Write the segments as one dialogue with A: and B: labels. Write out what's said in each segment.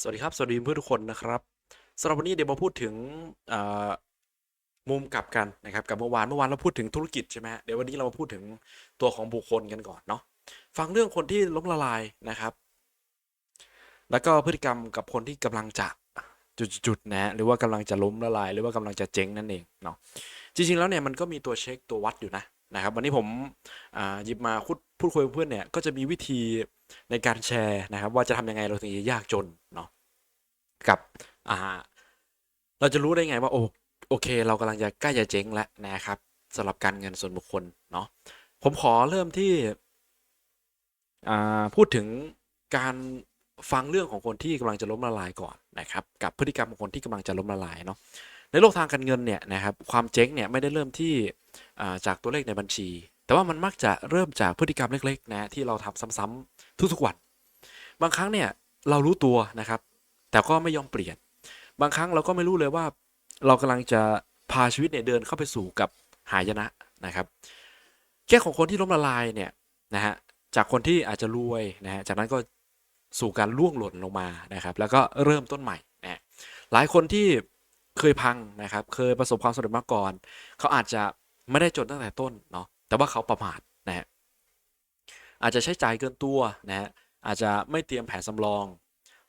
A: สวัสดีครับ สวัสดีเพื่อนทุกคนนะครับสำหรับวันนี้เดี๋ยวมาพูดถึงมุมกลับกันนะครับกับเมื่อวานเมื่อวานเราพูดถึงธุรกิจใช่ไหมเดี๋ยววันนี้เรามาพูดถึงตัวของบุคคลกันก่อนเนาะฟังเรื่องคนที่ล้มละลายนะครับ แล้วก็พฤติกรรมกับคนที่กำลังจะจุดๆนะฮะหรือว่ากำลังจะล้มละลาย หรือว่ากำลังจะเจ๊งนั่นเองเนาะจริงๆแล้วเนี่ยมันก็มีตัวเช็คตัววัดอยู่นะนะครับ วันนี้ผมหยิบมาพูดพูดคุยกับเพื่อนเนี่ยก็จะมีวิธี ในการแชร์นะครับ ว่าจะทำยังไงเราถึงจะยากจนเนาะกับอ่าเราจะรู้ได้ไงว่าโอโอเค เรากำลังจะใกล้จะเจ๊งแล้วนะครับสำหรับการเงินส่วนบุคคลเนาะผมขอเริ่มที่อ่าพูดถึงการฟังเรื่องของคนที่กำลังจะล้มละลายก่อนนะครับกับพฤติกรรมของคนที่กำลังจะล้มละลายเนาะในโลกทางการเงินเนี่ยนะครับความเจ๊งเนี่ยไม่ได้เริ่มที่จากตัวเลขในบัญชี แต่ว่ามันมักจะเริ่มจากพฤติกรรมเล็กๆนะที่เราทำซ้ำๆทุกๆวัน บางครั้งเนี่ยเรารู้ตัวนะครับ แต่ก็ไม่ยอมเปลี่ยน บางครั้งเราก็ไม่รู้เลยว่า เรากำลังจะพาชีวิตเนี่ยเดินเข้าไปสู่กับหายนะนะครับแค่ของคนที่ล้มละลายเนี่ยนะฮะจากคนที่อาจจะรวยนะฮะจากนั้นก็สู่การล่วงหล่นลงมานะครับ แล้วก็เริ่มต้นใหม่นะหลายคนที่เคยพังนะครับ เคยประสบความสำเร็จมาก่อน เขาอาจจะไม่ได้จนตั้งแต่ต้นเนาะ แต่ว่าเขาประมาทนะฮะอาจจะใช้จ่ายเกินตัวนะฮะอาจจะไม่เตรียมแผนสำรอง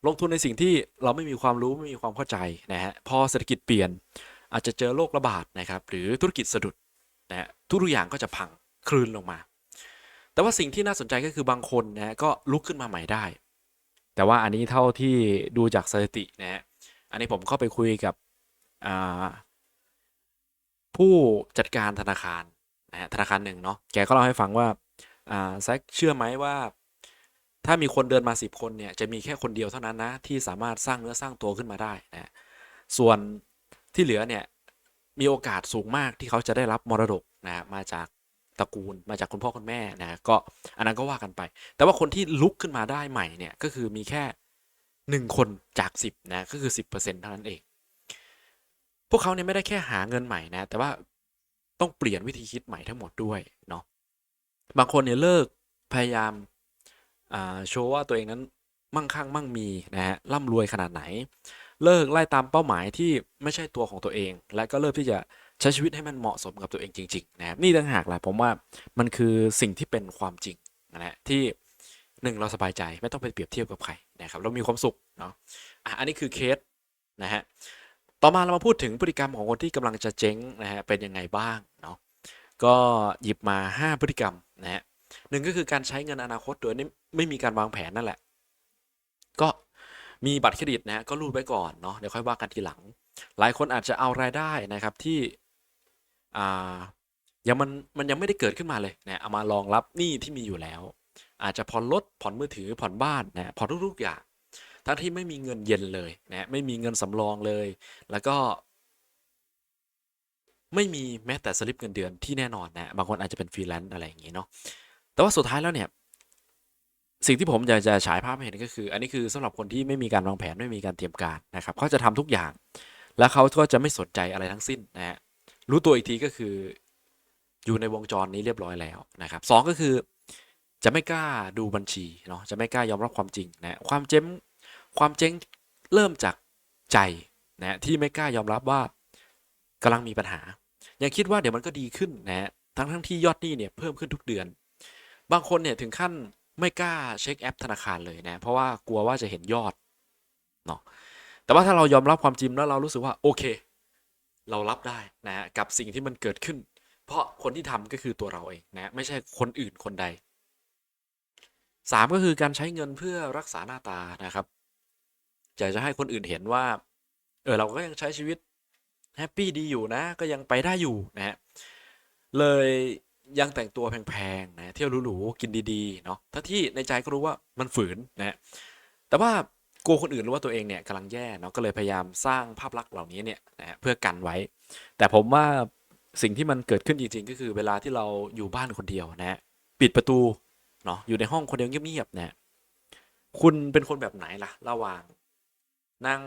A: ลงทุนในสิ่งที่เราไม่มีความรู้ไม่มีความเข้าใจนะฮะพอเศรษฐกิจเปลี่ยน อาจจะเจอโรคระบาดนะครับหรือธุรกิจสะดุดนะฮะทุกอย่างก็จะพังคลืนลงมา แต่ว่าสิ่งที่น่าสนใจก็คือบางคนนะฮะก็ลุกขึ้นมาใหม่ได้ แต่ว่าอันนี้เท่าที่ดูจากสถิตินะฮะอันนี้ผมเข้าไปคุยกับผู้จัดการธนาคาร นะฮะธนาคารหนึ่งเนาะแกก็เล่าให้ฟังว่าอ่าแซคเชื่อไหมว่า ถ้ามีคนเดินมาสิบคนเนี่ยจะมีแค่คนเดียวเท่านั้นนะที่สามารถสร้างเนื้อสร้างตัวขึ้นมาได้นะส่วนที่เหลือเนี่ยมีโอกาสสูงมากที่เขาจะได้รับมรดกนะมาจากตระกูลมาจากคุณพ่อคุณแม่นะก็อันนั้นก็ว่ากันไป แต่ว่าคนที่ลุกขึ้นมาได้ใหม่เนี่ยก็คือมีแค่หนึ่งคนจากสิบนะก็คือสิบเปอร์เซ็นต์เท่านั้นเอง พวกเขาเนี่ยไม่ได้แค่หาเงินใหม่นะ แต่ว่า ต้องเปลี่ยนวิธีคิดใหม่ทั้งหมดด้วยเนาะบางคนเนี่ยเลิกพยายามาโชว์ว่าตัวเองนั้นมั่งคั่งมั่งมีนะฮะร่ำรวยขนาดไหน เลิกไล่ตามเป้าหมายที่ไม่ใช่ตัวของตัวเอง และก็เริ่มที่จะใช้ชีวิตให้มันเหมาะสมกับตัวเองจริงๆนะครับนี่ต่างหากแหละผมว่ามันคือสิ่งที่เป็นความจริงนะฮะที่หนึ่งเราสบายใจไม่ต้องไปเปรียบเทียบกับใครนะครับเรามีความสุขเนาะอะอันนี้คือเคสนะฮะ ต่อมาเรามาพูดถึงพฤติกรรมของคนที่กำลังจะเจ๊งนะฮะเป็นยังไงบ้างเนาะก็หยิบมา 5 พฤติกรรมนะฮะหนึ่งก็คือการใช้เงินอนาคตโดยไม่มีการวางแผนนั่นแหละ ก็มีบัตรเครดิตนะฮะก็รูดไว้ก่อนเนาะเดี๋ยวค่อยว่ากันทีหลัง หลายคนอาจจะเอารายได้นะครับที่อ่ายังมันมันยังไม่ได้เกิดขึ้นมาเลยนะเอามารองรับหนี้ที่มีอยู่แล้ว อาจจะผ่อนรถผ่อนมือถือผ่อนบ้านนะผ่อนทุกๆอย่าง ทั้งที่ไม่มีเงินเย็นเลยนะไม่มีเงินสำรองเลย แล้วก็ไม่มีแม้แต่สลิปเงินเดือนที่แน่นอนนะบางคนอาจจะเป็นฟรีแลนซ์อะไรอย่างงี้เนาะแต่ว่าสุดท้ายแล้วเนี่ยสิ่งที่ผมอยากจะฉายภาพให้เห็นก็คือ อันนี้คือสำหรับคนที่ไม่มีการวางแผนไม่มีการเตรียมการนะครับเขาจะทำทุกอย่าง แล้วเขาก็จะไม่สนใจอะไรทั้งสิ้นนะฮะรู้ตัวอีกทีก็คืออยู่ในวงจรนี้เรียบร้อยแล้วนะครับสองก็คือจะไม่กล้าดูบัญชีเนาะจะไม่กล้ายอมรับความจริงนะความเจ๊ง ความเจ๊งเริ่มจากใจนะที่ไม่กล้ายอมรับว่ากำลังมีปัญหา ยังคิดว่าเดี๋ยวมันก็ดีขึ้นนะฮะทั้งทั้งที่ยอดหนี้เนี่ยเพิ่มขึ้นทุกเดือน บางคนเนี่ยถึงขั้นไม่กล้าเช็คแอปธนาคารเลยนะเพราะว่ากลัวว่าจะเห็นยอดเนาะแต่ว่าถ้าเรายอมรับความจริงแล้วเรารู้สึกว่าโอเค เรารับได้นะฮะกับสิ่งที่มันเกิดขึ้น เพราะคนที่ทำก็คือตัวเราเองนะไม่ใช่คนอื่นคนใดสามก็คือการใช้เงินเพื่อรักษาหน้าตานะครับ อยากจะให้คนอื่นเห็นว่า เออเราก็ยังใช้ชีวิตแฮปปี้ดีอยู่นะ ก็ยังไปได้อยู่นะฮะเลยยังแต่งตัวแพงๆนะเที่ยวหรูๆกินดีๆเนาะทั้งที่ในใจก็รู้ว่ามันฝืนนะฮะแต่ว่ากลัวคนอื่นรู้ว่าตัวเองเนี่ยกำลังแย่เนาะก็เลยพยายามสร้างภาพลักษณ์เหล่านี้เนี่ยนะเพื่อกันไว้ แต่ผมว่าสิ่งที่มันเกิดขึ้นจริงๆ ก็คือเวลาที่เราอยู่บ้านคนเดียวนะฮะปิดประตูเนาะอยู่ในห้องคนเดียวเงียบๆนะฮะคุณเป็นคนแบบไหนล่ะ ระหว่าง นั่ง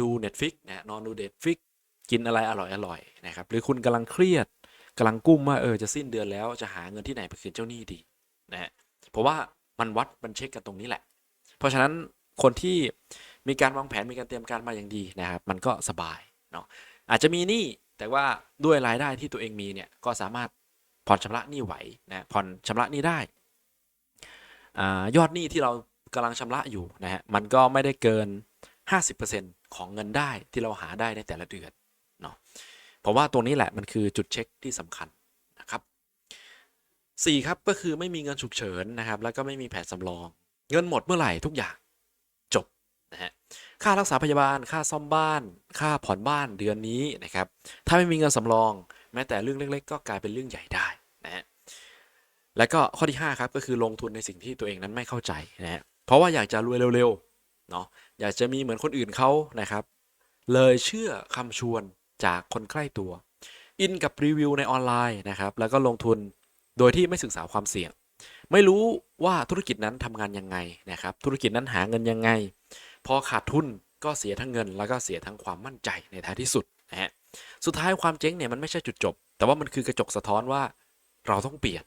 A: ดู Netflix นะนอนดู Netflix กินอะไรอร่อยๆนะครับ หรือคุณกำลังเครียดกำลังกุ้มว่าเออจะสิ้นเดือนแล้วจะหาเงินที่ไหนไปคืนเจ้าหนี้ดีนะฮะเพราะว่ามันวัดมันเช็คกันตรงนี้แหละ เพราะฉะนั้นคนที่มีการวางแผนมีการเตรียมการมาอย่างดีนะครับ มันก็สบายเนาะอาจจะมีหนี้แต่ว่าด้วยรายได้ที่ตัวเองมีเนี่ยก็สามารถผ่อนชำระหนี้ไหวนะผ่อนชำระหนี้ได้อายอดหนี้ที่เรากำลังชำระอยู่นะฮะมันก็ไม่ได้เกิน 50%ของเงินได้ที่เราหาได้ในแต่ละเดือนเนาะเพราะว่าตรงนี้แหละมันคือจุดเช็คที่สำคัญนะครับ4ครับก็คือไม่มีเงินฉุกเฉินนะครับ แล้วก็ไม่มีแผนสำรอง เงินหมดเมื่อไหร่ทุกอย่างจบนะฮะค่ารักษาพยาบาล ค่าซ่อมบ้าน ค่าผ่อนบ้านเดือนนี้นะครับ ถ้าไม่มีเงินสำรอง แม้แต่เรื่องเล็ก ๆ ก็กลายเป็นเรื่องใหญ่ได้นะฮะแล้วก็ข้อที่ 5 ครับ ก็คือลงทุนในสิ่งที่ตัวเองนั้นไม่เข้าใจนะฮะเพราะว่าอยากจะรวยเร็วๆ เนาะอยากจะมีเหมือนคนอื่นเขานะครับ เลยเชื่อคำชวนจากคนใกล้ตัว อินกับรีวิวในออนไลน์นะครับ แล้วก็ลงทุนโดยที่ไม่ศึกษาความเสี่ยง ไม่รู้ว่าธุรกิจนั้นทำงานยังไงนะครับ ธุรกิจนั้นหาเงินยังไง พอขาดทุนก็เสียทั้งเงิน แล้วก็เสียทั้งความมั่นใจในท้ายที่สุดนะฮะสุดท้ายความเจ๊งเนี่ยมันไม่ใช่จุดจบ แต่ว่ามันคือกระจกสะท้อนว่าเราต้องเปลี่ยน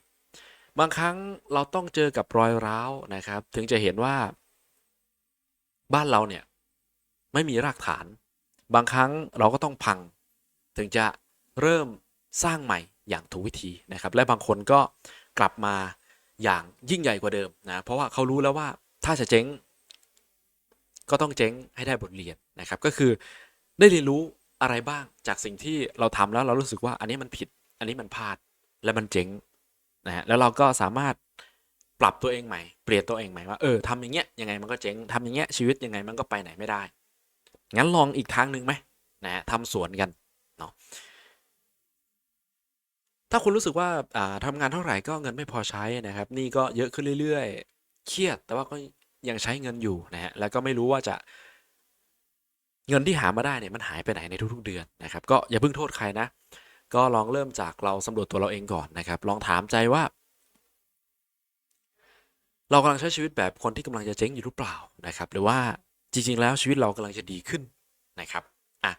A: บางครั้งเราต้องเจอกับรอยร้าวนะครับ ถึงจะเห็นว่า บ้านเราเนี่ยไม่มีรากฐาน บางครั้งเราก็ต้องพัง ถึงจะเริ่มสร้างใหม่อย่างถูกวิธีนะครับ และบางคนก็กลับมาอย่างยิ่งใหญ่กว่าเดิมนะเพราะว่าเขารู้แล้วว่าถ้าจะเจ๊ง ก็ต้องเจ๊งให้ได้บทเรียนนะครับ ก็คือได้เรียนรู้อะไรบ้างจากสิ่งที่เราทำแล้วเรารู้สึกว่าอันนี้มันผิด อันนี้มันพลาดและมันเจ๊งนะฮะแล้วเราก็สามารถ ปรับตัวเองใหม่เปลี่ยนตัวเองใหม่ว่าเออทำอย่างเงี้ยยังไงมันก็เจ๊งทำอย่างเงี้ยชีวิตยังไงมันก็ไปไหนไม่ได้ งั้นลองอีกทางหนึ่งไหมนะฮะทำสวนกันเนาะถ้าคุณรู้สึกว่าอ่าทำงานเท่าไหร่ก็เงินไม่พอใช้นะครับนี่ก็เยอะขึ้นเรื่อยๆ เครียดแต่ว่าก็ยังใช้เงินอยู่นะฮะแล้วก็ไม่รู้ว่าจะเงินที่หามาได้เนี่ยมันหายไปไหนในทุกๆเดือนนะครับ ก็อย่าเพิ่งโทษใครนะ ก็ลองเริ่มจากเราสำรวจตัวเราเองก่อนนะครับ ลองถามใจว่า เรากำลังใช้ชีวิตแบบคนที่กำลังจะเจ๊งอยู่หรือเปล่านะครับ หรือว่าจริง ๆ แล้วชีวิตเรากำลังจะดีขึ้นนะครับอะ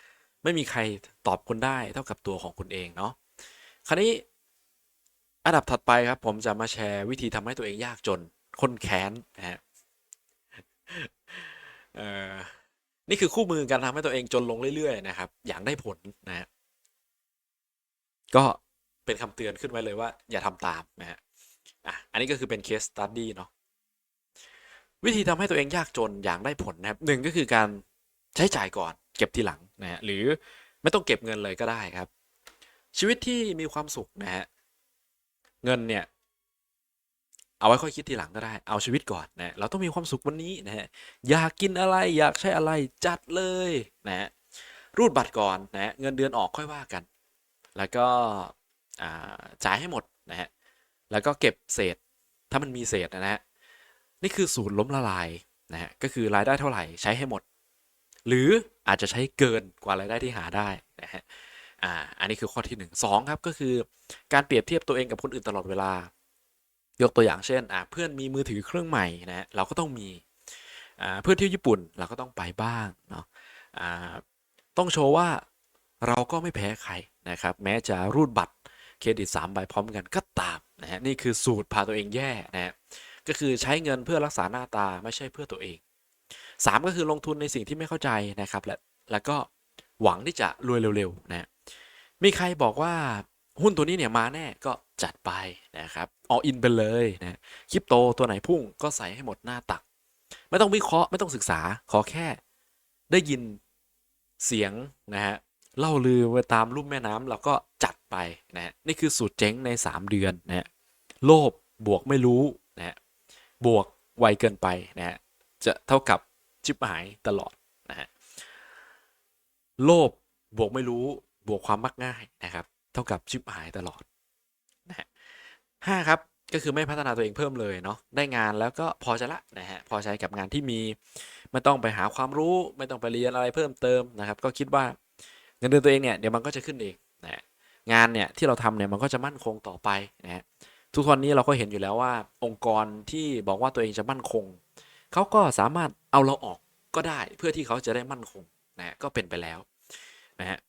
A: ไม่มีใครตอบคุณได้เท่ากับตัวของคุณเองเนาะคราวนี้อันดับถัดไปครับ ผมจะมาแชร์วิธีทำให้ตัวเองยากจน คนแค้นนะฮะเอ่อนี่คือคู่มือการทำให้ตัวเองจนลงเรื่อยๆนะครับ อย่างได้ผลนะฮะก็เป็นคำเตือนขึ้นไว้เลยว่า อย่าทำตามนะฮะอะอันนี้ก็คือเป็น case study เนาะ วิธีทำให้ตัวเองยากจนอย่างได้ผลนะครับหนึ่งก็คือการใช้จ่ายก่อน เก็บทีหลังนะฮะหรือไม่ต้องเก็บเงินเลยก็ได้ครับ ชีวิตที่มีความสุขนะฮะเงินเนี่ย เอาไว้ค่อยคิดทีหลังก็ได้เอาชีวิตก่อนนะเราต้องมีความสุขวันนี้นะฮะอยากกินอะไรอยากใช้อะไรจัดเลยนะฮะรูดบัตรก่อนนะฮะเงินเดือนออกค่อยว่ากัน แล้วก็จ่ายให้หมดนะฮะแล้วก็เก็บเศษถ้ามันมีเศษนะฮะ นี่คือสูตรล้มละลายนะฮะก็คือรายได้เท่าไหร่ใช้ให้หมด หรืออาจจะใช้เกินกว่ารายได้ที่หาได้นะฮะอ่าอันนี้คือข้อที่หนึ่งสองครับก็คือการเปรียบเทียบตัวเองกับคนอื่นตลอดเวลายกตัวอย่างเช่นอ่าเพื่อนมีมือถือเครื่องใหม่นะเราก็ต้องมีอ่าเพื่อนเที่ยวญี่ปุ่นเราก็ต้องไปบ้างเนาะอ่าต้องโชว์ว่าเราก็ไม่แพ้ใครนะครับแม้จะรูดบัตรเครดิต3ใบพร้อมกันก็ตามนะฮะนี่คือสูตรพาตัวเองแย่นะฮะ ก็คือใช้เงินเพื่อรักษาหน้าตาไม่ใช่เพื่อตัวเอง 3 ก็คือลงทุนในสิ่งที่ไม่เข้าใจนะครับและแล้วก็หวังที่จะรวยเร็วๆนะมีใครบอกว่าหุ้นตัวนี้เนี่ยมาแน่ก็จัดไปนะครับออินไปเลยนะคริปโตตัวไหนพุ่งก็ใส่ให้หมดหน้าตัก ไม่ต้องวิเคราะห์ไม่ต้องศึกษาขอแค่ได้ยินเสียงนะฮะเล่าลือไปตามลุ่มแม่น้ำเราก็จัดไปนะนี่คือสูตรเจ๊งใน 3 เดือนนะโลภบวกไม่รู้นะ บวกไวเกินไปนะฮะจะเท่ากับชิบหายตลอดนะฮะโลภบวกไม่รู้บวกความมักง่ายนะครับเท่ากับชิบหายตลอดนะฮะห้าครับก็คือไม่พัฒนาตัวเองเพิ่มเลยเนาะได้งานแล้วก็พอจะละนะฮะพอใช้กับงานที่มีไม่ต้องไปหาความรู้ไม่ต้องไปเรียนอะไรเพิ่มเติมนะครับ ก็คิดว่าเงินเดือนตัวเองเนี่ยเดี๋ยวมันก็จะขึ้นเองนะงานเนี่ยที่เราทำเนี่ยมันก็จะมั่นคงต่อไปนะฮะ ทุกวันนี้เราก็เห็นอยู่แล้วว่า องค์กรที่บอกว่าตัวเองจะมั่นคง เขาก็สามารถเอาเราออกก็ได้เพื่อที่เขาจะได้มั่นคงนะก็เป็นไปแล้วนะฮะ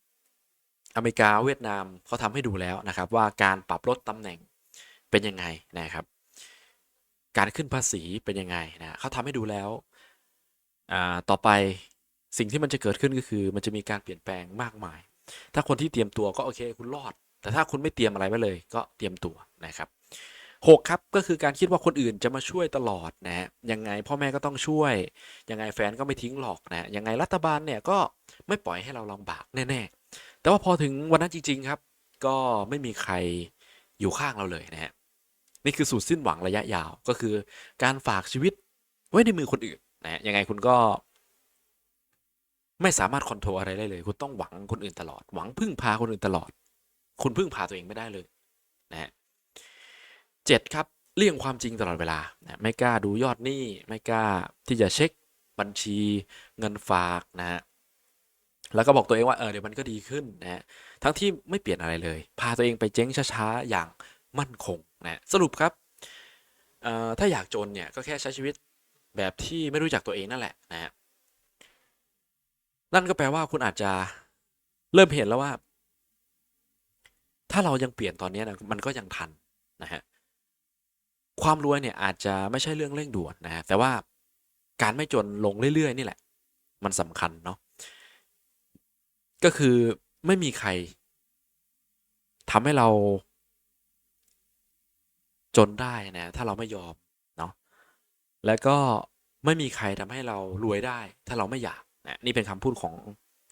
A: อเมริกาเวียดนามเขาทำให้ดูแล้วนะครับ ว่าการปรับลดตำแหน่งเป็นยังไงนะครับ การขึ้นภาษีเป็นยังไงนะเขาทำให้ดูแล้วอ่าต่อไปสิ่งที่มันจะเกิดขึ้นก็คือ มันจะมีการเปลี่ยนแปลงมากมาย ถ้าคนที่เตรียมตัวก็โอเค คุณรอด แต่ถ้าคุณไม่เตรียมอะไรไว้เลย ก็เตรียมตัวนะครับ หกครับก็คือการคิดว่าคนอื่นจะมาช่วยตลอดนะฮะยังไงพ่อแม่ก็ต้องช่วย ยังไงแฟนก็ไม่ทิ้งหรอกนะยังไงรัฐบาลเนี่ยก็ไม่ปล่อยให้เราลำบากแน่ๆ แต่ว่าพอถึงวันนั้นจริง ๆครับ ก็ไม่มีใครอยู่ข้างเราเลยนะฮะนี่คือสูตรสิ้นหวังระยะยาวก็คือการฝากชีวิตไว้ในมือคนอื่นนะฮะยังไงคุณก็ ไม่สามารถคอนโทรลอะไรได้เลย คุณต้องหวังคนอื่นตลอด หวังพึ่งพาคนอื่นตลอด คุณพึ่งพาตัวเองไม่ได้เลย นะฮะ เจ็ดครับเลี่ยงความจริงตลอดเวลา ไม่กล้าดูยอดหนี้ ไม่กล้าที่จะเช็คบัญชีเงินฝากนะฮะแล้วก็บอกตัวเองว่าเออเดี๋ยวมันก็ดีขึ้นนะฮะทั้งที่ไม่เปลี่ยนอะไรเลย พาตัวเองไปเจ๊งช้าๆอย่างมั่นคงนะฮะสรุปครับถ้าอยากจนเนี่ยก็แค่ใช้ชีวิตแบบที่ไม่รู้จักตัวเองนั่นแหละนะฮะนั่นก็แปลว่าคุณอาจจะเริ่มเห็นแล้วว่า ถ้าเรายังเปลี่ยนตอนนี้นะมันก็ยังทันนะฮะ ความรวยเนี่ยอาจจะไม่ใช่เรื่องเร่งด่วนนะฮะแต่ว่าการไม่จนลงเรื่อยๆ นี่แหละ มันสำคัญเนาะก็คือไม่มีใครทำให้เรา จนได้นะถ้าเราไม่ยอมเนาะแล้วก็ไม่มีใครทำให้เรารวยได้ ถ้าเราไม่อยากนะนี่เป็นคำพูดของ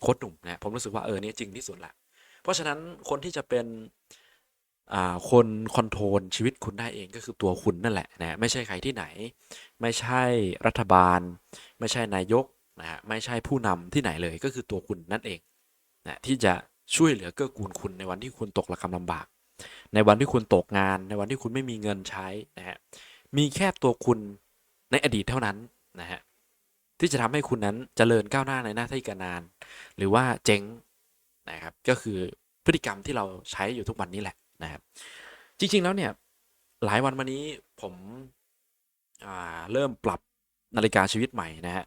A: โค้ชหนุ่มนะผมรู้สึกว่าเออเนี่ยจริงที่สุดแหละเพราะฉะนั้นคนที่จะเป็น อ่าคนคอนโทรลชีวิตคุณได้เองก็คือตัวคุณนั่นแหละนะไม่ใช่ใครที่ไหน ไม่ใช่รัฐบาล ไม่ใช่นายกนะฮะไม่ใช่ผู้นำที่ไหนเลยก็คือตัวคุณนั่นเองนะที่จะช่วยเหลือเกื้อกูลคุณในวันที่คุณตกระกำลำบาก ในวันที่คุณตกงาน ในวันที่คุณไม่มีเงินใช้นะฮะมีแค่ตัวคุณในอดีตเท่านั้นนะฮะที่จะทำให้คุณนั้นเจริญก้าวหน้าในหน้าที่การงาน หรือว่าเจ๊งนะครับก็คือพฤติกรรมที่เราใช้อยู่ทุกวันนี้แหละ นะครับ จริง ๆ แล้วเนี่ย หลายวันมานี้ผมเริ่มปรับนาฬิกาชีวิตใหม่นะฮะ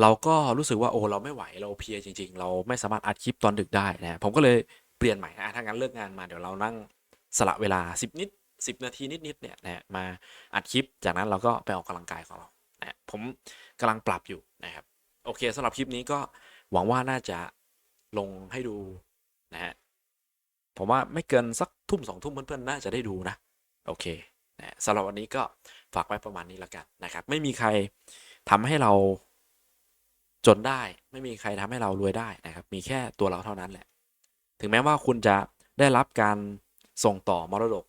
A: เราก็รู้สึกว่าโอ้เราไม่ไหวเราเพียจริง ๆ เราไม่สามารถอัดคลิปตอนดึกได้นะผมก็เลยเปลี่ยนใหม่ถ้างั้นเลิกงานมาเดี๋ยวเรานั่งสละเวลา 10 นิด 10 นาทีนิดๆเนี่ยนะฮะมาอัดคลิปจากนั้นเราก็ไปออกกำลังกายของเรานะผมกำลังปรับอยู่นะครับโอเคสำหรับคลิปนี้ก็หวังว่าน่าจะลงให้ดูนะฮะ ผมว่าไม่เกินสักทุ่มสองทุ่มเพื่อนๆน่าจะได้ดูนะ โอเคนะสำหรับวันนี้ก็ฝากไว้ประมาณนี้แล้วกันนะครับ ไม่มีใครทำให้เราจนได้ ไม่มีใครทำให้เรารวยได้นะครับ มีแค่ตัวเราเท่านั้นแหละ ถึงแม้ว่าคุณจะได้รับการส่งต่อมรดก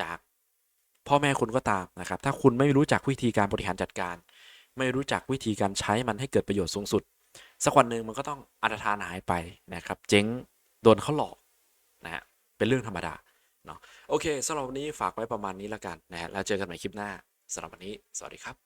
A: จากพ่อแม่คุณก็ตามนะครับ ถ้าคุณไม่รู้จักวิธีการบริหารจัดการ ไม่รู้จักวิธีการใช้มันให้เกิดประโยชน์สูงสุด สักวันหนึ่งมันก็ต้องอันตรธานหายไปนะครับ เจ๊งโดนเขาหลอก นะฮะเป็นเรื่องธรรมดาเนาะโอเคสำหรับวันนี้ฝากไว้ประมาณนี้แล้วกันนะฮะแล้วเจอกันใหม่คลิปหน้าสำหรับวันนี้ สวัสดีครับ